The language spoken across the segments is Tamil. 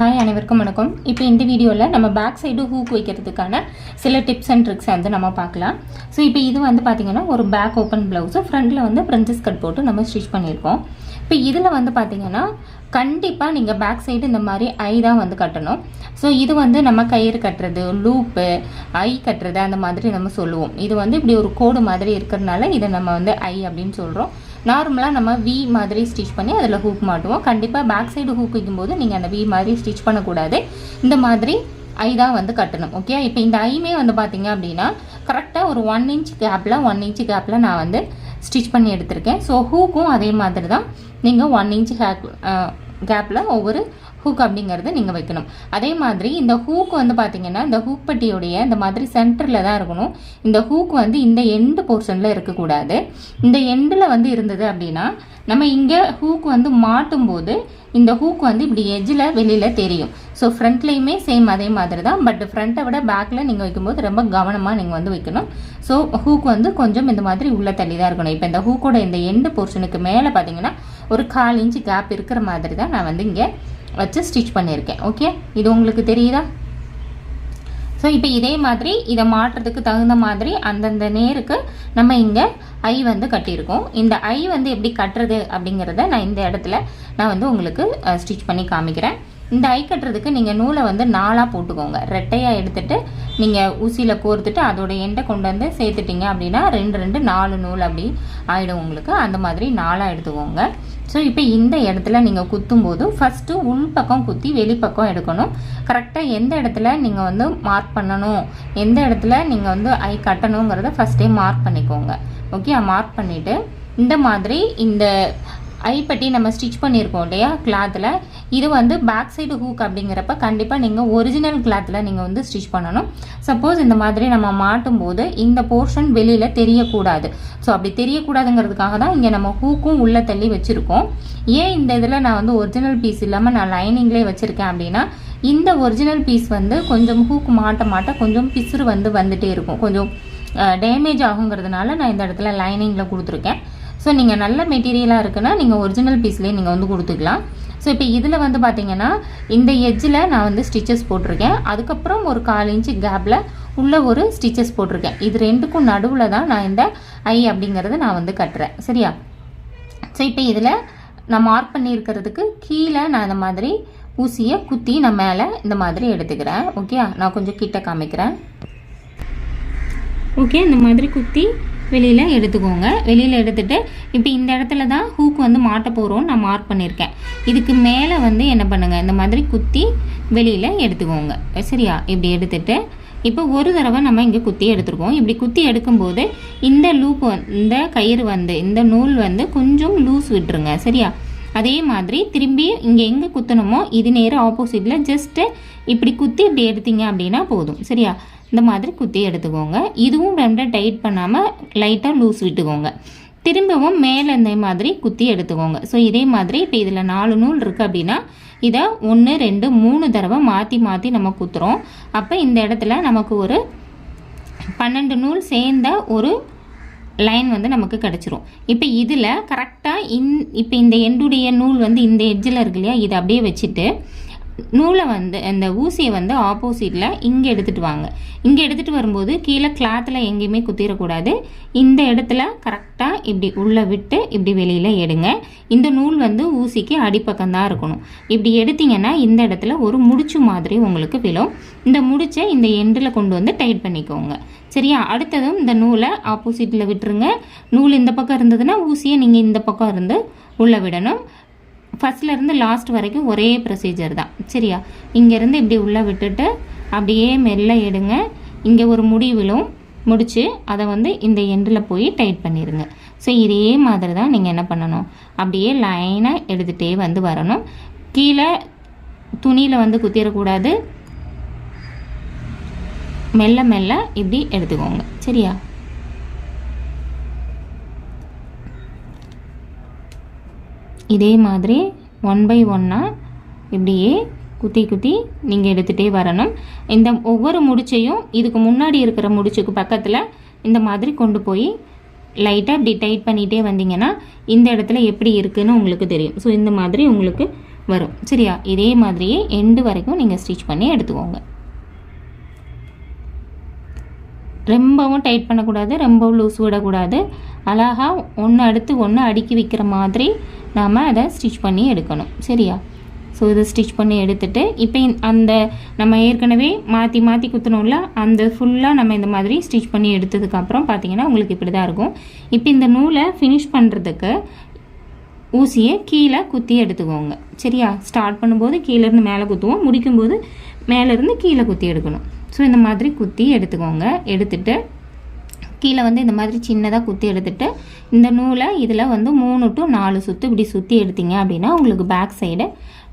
ஹாய் அனைவருக்கும் வணக்கம். இப்போ இந்த வீடியோவில் நம்ம பேக் சைடு ஹூக் வைக்கிறதுக்கான சில டிப்ஸ் அண்ட் ட்ரிக்ஸை வந்து நம்ம பார்க்கலாம். ஸோ இப்போ இது வந்து பார்த்திங்கன்னா ஒரு பேக் ஓப்பன் ப்ளவுஸு ஃப்ரண்ட்டில் வந்து பிரின்சஸ் கட் போட்டு நம்ம ஸ்டிச் பண்ணியிருக்கோம். இப்போ இதில் வந்து பார்த்திங்கன்னா கண்டிப்பாக நீங்கள் பேக் சைடு இந்த மாதிரி ஐ தான் வந்து கட்டணும். ஸோ இது வந்து நம்ம கயிறு கட்டுறது லூப்பு ஐ கட்டுறது அந்த மாதிரி நம்ம சொல்லுவோம். இது வந்து இப்படி ஒரு கோடு மாதிரி இருக்கிறதுனால இதை நம்ம வந்து ஐ அப்படின்னு சொல்கிறோம் நார்மலாக நம்ம வி மாதிரி ஸ்டிச் பண்ணி அதில் ஹூக் மாட்டுவோம். கண்டிப்பாக பேக் சைடு ஹூக் வைக்கும்போது நீங்கள் அந்த வி மாதிரி ஸ்டிச் பண்ணக்கூடாது. இந்த மாதிரி ஐ தான் வந்து கட்டணும் ஓகே இப்போ இந்த ஐமே வந்து பார்த்தீங்க அப்படின்னா கரெக்டாக ஒரு ஒன் இன்ச் கேப்பில் ஒன் இன்ச் கேப்பில் நான் வந்து ஸ்டிச் பண்ணி எடுத்திருக்கேன். ஸோ ஹூக்கும் அதே மாதிரி தான். நீங்கள் ஒன் இன்ச் ஹேக் கேப்பில் ஒவ்வொரு ஹூக் அப்படிங்கிறத நீங்கள் வைக்கணும். அதே மாதிரி இந்த ஹூக் வந்து பார்த்தீங்கன்னா இந்த ஹூக் பட்டியுடைய இந்த மாதிரி சென்டரில் தான் இருக்கணும். இந்த ஹூக் வந்து இந்த எண்டு போர்ஷனில் இருக்கக்கூடாது. இந்த எண்டில் வந்து இருந்தது அப்படின்னா நம்ம இங்கே ஹூக் வந்து மாட்டும் போது இந்த ஹூக் வந்து இப்படி எஜ்ஜில் வெளியில் தெரியும். ஸோ ஃப்ரண்ட்லேயுமே சேம் அதே மாதிரி தான். பட் ஃப்ரண்ட்டை விட பேக்கில் நீங்கள் வைக்கும்போது ரொம்ப கவனமாக நீங்கள் வந்து வைக்கணும். ஸோ ஹூக் வந்து கொஞ்சம் இந்த மாதிரி உள்ள தள்ளி தான் இருக்கணும். இப்போ இந்த ஹூக்கோட இந்த எண்டு போர்ஷனுக்கு மேலே பார்த்தீங்கன்னா ஒரு கால் இன்ச்சு கேப் இருக்கிற மாதிரி தான் நான் வந்து இங்கே வச்சு ஸ்டிச் பண்ணியிருக்கேன். ஓகே இது உங்களுக்கு தெரியுதா? ஸோ இப்போ இதே மாதிரி இதை மாற்றுறதுக்கு தகுந்த மாதிரி அந்தந்த நேருக்கு நம்ம இங்கே ஐ வந்து கட்டியிருக்கோம். இந்த ஐ வந்து எப்படி கட்டுறது அப்படிங்கிறத நான் இந்த இடத்துல நான் வந்து உங்களுக்கு ஸ்டிச் பண்ணி காமிக்கிறேன். இந்த ஐ கட்டுறதுக்கு நீங்கள் நூலை வந்து நாளாக போட்டுக்கோங்க. ரெட்டையாக எடுத்துகிட்டு நீங்கள் ஊசியில் கோர்த்துட்டு அதோட எண்டை கொண்டு வந்து சேர்த்துட்டிங்க அப்படின்னா ரெண்டு ரெண்டு நாலு நூல் அப்படி ஆகிடும் உங்களுக்கு. அந்த மாதிரி நாளாக எடுத்துக்கோங்க. ஸோ இப்போ இந்த இடத்துல நீங்கள் குத்தும்போது ஃபஸ்ட்டு உள் பக்கம் குத்தி வெளிப்பக்கம் எடுக்கணும். கரெக்டாக எந்த இடத்துல நீங்கள் வந்து மார்க் பண்ணணும் எந்த இடத்துல நீங்கள் வந்து ஐ கட்டணுங்கிறத ஃபஸ்ட்டே மார்க் பண்ணிக்கோங்க. ஓகே மார்க் பண்ணிவிட்டு இந்த மாதிரி இந்த ஐப்பட்டி நம்ம ஸ்டிச் பண்ணியிருக்கோம் இல்லையா? கிளாத்தில் இது வந்து பேக் சைடு ஹூக் அப்படிங்கிறப்ப கண்டிப்பாக நீங்கள் ஒரிஜினல் கிளாத்தில் நீங்கள் வந்து ஸ்டிச் பண்ணணும். சப்போஸ் இந்த மாதிரி நம்ம மாட்டும் போது இந்த போர்ஷன் வெளியில் தெரியக்கூடாது. ஸோ அப்படி தெரியக்கூடாதுங்கிறதுக்காக தான் இங்கே நம்ம ஹூக்கும் உள்ளே தள்ளி வச்சுருக்கோம். ஏன் இந்த இதில் நான் வந்து ஒரிஜினல் பீஸ் இல்லாமல் நான் லைனிங்லேயே வச்சுருக்கேன் அப்படின்னா இந்த ஒரிஜினல் பீஸ் வந்து கொஞ்சம் ஹூக் மாட்ட மாட்ட கொஞ்சம் பிசுறு வந்து வந்துகிட்டே இருக்கும். கொஞ்சம் டேமேஜ் ஆகுங்கிறதுனால நான் இந்த இடத்துல லைனிங்கில் கொடுத்துருக்கேன். ஸோ நீங்கள் நல்ல மெட்டீரியலாக இருக்குன்னா நீங்கள் ஒரிஜினல் பீஸ்லேயே நீங்கள் வந்து கொடுத்துக்கலாம். ஸோ இப்போ இதில் வந்து பார்த்தீங்கன்னா இந்த எஜ்ஜில் நான் வந்து ஸ்டிச்சஸ் போட்டிருக்கேன். அதுக்கப்புறம் ஒரு கால் இன்ச்சு கேப்பில் உள்ள ஒரு ஸ்டிச்சஸ் போட்டிருக்கேன். இது ரெண்டுக்கும் நடுவில் தான் நான் இந்த ஐ அப்படிங்கிறத நான் வந்து கட்டுறேன். சரியா? ஸோ இப்போ இதில் நான் மார்க் பண்ணியிருக்கிறதுக்கு கீழே நான் இந்த மாதிரி ஊசியை குத்தி நான் மேலே இந்த மாதிரி எடுத்துக்கிறேன். ஓகே நான் கொஞ்சம் கிட்ட காமிக்கிறேன். ஓகே இந்த மாதிரி குத்தி வெளியில் எடுத்துக்கோங்க. வெளியில் எடுத்துகிட்டு இப்போ இந்த இடத்துல தான் ஹூக் வந்து மாட்ட போகிறோம்னு நான் மார்க் பண்ணியிருக்கேன் இதுக்கு மேலே வந்து என்ன பண்ணுங்கள் இந்த மாதிரி குத்தி வெளியில் எடுத்துக்கோங்க. சரியா? இப்படி எடுத்துகிட்டு இப்போ ஒரு தடவை நம்ம இங்கே குத்தி எடுத்துருக்கோம். இப்படி குத்தி எடுக்கும்போது இந்த லூப் இந்த கயிறு வந்து இந்த நூல் வந்து கொஞ்சம் லூஸ் விட்டுருங்க. சரியா? அதே மாதிரி திரும்பி இங்கே எங்கே குத்தணுமோ இது நேரம் ஆப்போசிட்டில் ஜஸ்ட்டு இப்படி குத்தி இப்படி எடுத்தீங்க அப்படின்னா போதும். சரியா? இந்த மாதிரி குத்தி எடுத்துக்கோங்க. இதுவும் ரொம்ப டைட் பண்ணாமல் லைட்டாக லூஸ் விட்டுக்கோங்க. திரும்பவும் மேலே இந்த மாதிரி குத்தி எடுத்துக்கோங்க. ஸோ இதே மாதிரி இப்போ இதில் நாலு நூல் இருக்குது அப்படின்னா இதை ஒன்று ரெண்டு மூணு தடவை மாற்றி மாற்றி நம்ம குத்துறோம். அப்போ இந்த இடத்துல நமக்கு ஒரு பன்னெண்டு நூல் சேர்ந்த ஒரு லைன் வந்து நமக்கு கிடச்சிரும். இப்போ இதில் கரெக்டாக இன் இப்போ இந்த எண்டுடைய நூல் வந்து இந்த எட்ஜில் இருக்கு இல்லையா? இதை அப்படியே வச்சுட்டு நூலை வந்து அந்த ஊசியை வந்து ஆப்போசிட்டில் இங்கே எடுத்துகிட்டு வாங்க. இங்கே எடுத்துகிட்டு வரும்போது கீழே கிளாத்தில் எங்கேயுமே குத்திடக்கூடாது. இந்த இடத்துல கரெக்டாக இப்படி உள்ளே விட்டு இப்படி வெளியில் எடுங்க. இந்த நூல் வந்து ஊசிக்கு அடிப்பக்கம் தான் இருக்கணும். இப்படி எடுத்தீங்கன்னா இந்த இடத்துல ஒரு முடிச்சு மாதிரி உங்களுக்கு விழும். இந்த முடிச்சை இந்த எண்டில் கொண்டு வந்து டைட் பண்ணிக்கோங்க. சரியா? அடுத்ததும் இந்த நூலை ஆப்போசிட்டில் விட்டுருங்க. நூல் இந்த பக்கம் இருந்ததுன்னா ஊசியை நீங்கள் இந்த பக்கம் இருந்து உள்ளே விடணும். ஃபஸ்ட்லேருந்து லாஸ்ட் வரைக்கும் ஒரே ப்ரொசீஜர் தான். சரியா? இங்கேருந்து இப்படி உள்ளே விட்டுட்டு அப்படியே மெல்ல எடுங்க. இங்கே ஒரு முடிவிலும் முடித்து அதை வந்து இந்த எண்டில் போய் டைட் பண்ணிடுங்க ஸோ இதே மாதிரி தான் நீங்கள் என்ன பண்ணணும்? அப்படியே லைனாக எடுத்துகிட்டே வந்து வரணும். கீழே துணியில் வந்து குத்திடக்கூடாது மெல்ல மெல்ல இப்படி எடுத்துக்கோங்க. சரியா? இதே மாதிரி ஒன் பை ஒன்னாக இப்படியே குத்தி குத்தி நீங்கள் எடுத்துகிட்டே வரணும். இந்த ஒவ்வொரு முடிச்சையும் இதுக்கு முன்னாடி இருக்கிற முடிச்சுக்கு பக்கத்தில் இந்த மாதிரி கொண்டு போய் லைட்டாக இப்படி டைட் பண்ணிகிட்டே வந்தீங்கன்னா இந்த இடத்துல எப்படி இருக்குதுன்னு உங்களுக்கு தெரியும். ஸோ இந்த மாதிரி உங்களுக்கு வரும். சரியா? இதே மாதிரியே எண்டு வரைக்கும் நீங்கள் ஸ்டிச் பண்ணி எடுத்துக்கோங்க. ரொம்பவும் டைட் பண்ணக்கூடாது ரொம்பவும் லூஸ் விடக்கூடாது. அழகாக ஒன்று அடுத்து ஒன்று அடுக்கி வைக்கிற மாதிரி நாம் அதை ஸ்டிச் பண்ணி எடுக்கணும். சரியா? ஸோ இதை ஸ்டிச் பண்ணி எடுத்துட்டு இப்போ அந்த நம்ம ஏற்கனவே மாற்றி மாற்றி குத்தணும்ல அந்த ஃபுல்லாக நம்ம இந்த மாதிரி ஸ்டிச் பண்ணி எடுத்ததுக்கப்புறம் பார்த்தீங்கன்னா உங்களுக்கு இப்படி தான் இருக்கும். இப்போ இந்த நூலை ஃபினிஷ் பண்ணுறதுக்கு ஊசியை கீழே குத்தி எடுத்துக்கோங்க. சரியா? ஸ்டார்ட் பண்ணும்போது கீழேருந்து மேலே குத்துவோம். முடிக்கும்போது மேலேருந்து கீழே குத்தி எடுக்கணும். ஸோ இந்த மாதிரி குத்தி எடுத்துக்கோங்க. எடுத்துகிட்டு கீழே வந்து இந்த மாதிரி சின்னதாக குத்தி எடுத்துட்டு இந்த நூலை இதில் வந்து மூணு டு நாலு சுற்று இப்படி சுற்றி எடுத்தீங்க அப்படின்னா உங்களுக்கு பேக் சைடு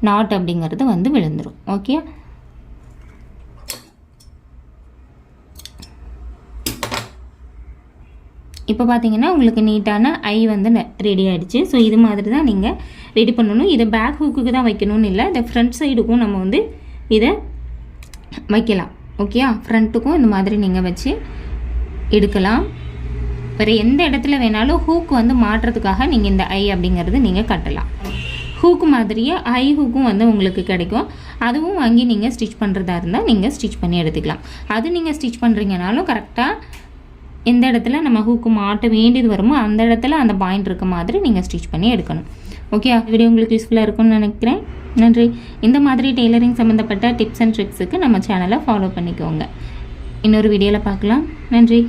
நாட் அப்படிங்கிறது வந்து விழுந்துடும் ஓகே இப்போ பார்த்தீங்கன்னா உங்களுக்கு நீட்டான ஐ வந்து ரெடி ஆகிடுச்சு ஸோ இது மாதிரி தான் நீங்கள் ரெடி பண்ணணும். இதை பேக் ஹூக்குக்கு தான் வைக்கணும்னு இல்லை. இந்த ஃப்ரண்ட் சைடுக்கும் நம்ம வந்து இதை வைக்கலாம். ஓகேயா ஃப்ரண்ட்டுக்கும் இந்த மாதிரி நீங்கள் வச்சு எடுக்கலாம். வேறு எந்த இடத்துல வேணாலும் ஹூக் வந்து மாட்டுறதுக்காக நீங்கள் இந்த ஐ அப்படிங்கிறது நீங்கள் கட்டலாம். ஹூக் மாதிரியே ஐ ஹூக்கும் வந்து உங்களுக்கு கிடைக்கும். அதுவும் வாங்கி நீங்கள் ஸ்டிச் பண்ணுறதா இருந்தால் நீங்கள் ஸ்டிச் பண்ணி எடுத்துக்கலாம். அது நீங்கள் ஸ்டிச் பண்ணுறீங்கனாலும் கரெக்டாக எந்த இடத்துல நம்ம ஹூக்கு மாட்ட வேண்டியது வருமோ அந்த இடத்துல அந்த பாயிண்ட் இருக்க மாதிரி நீங்கள் ஸ்டிச் பண்ணி எடுக்கணும். ஓகே வீடியோ உங்களுக்கு யூஸ்ஃபுல்லாக இருக்கும்னு நினைக்கிறேன். நன்றி. இந்த மாதிரி டெய்லரிங் சம்மந்தப்பட்ட டிப்ஸ் அண்ட் ட்ரிக்ஸுக்கு நம்ம சேனலை ஃபாலோ பண்ணிக்கோங்க. இன்னொரு வீடியோவில் பார்க்கலாம். நன்றி.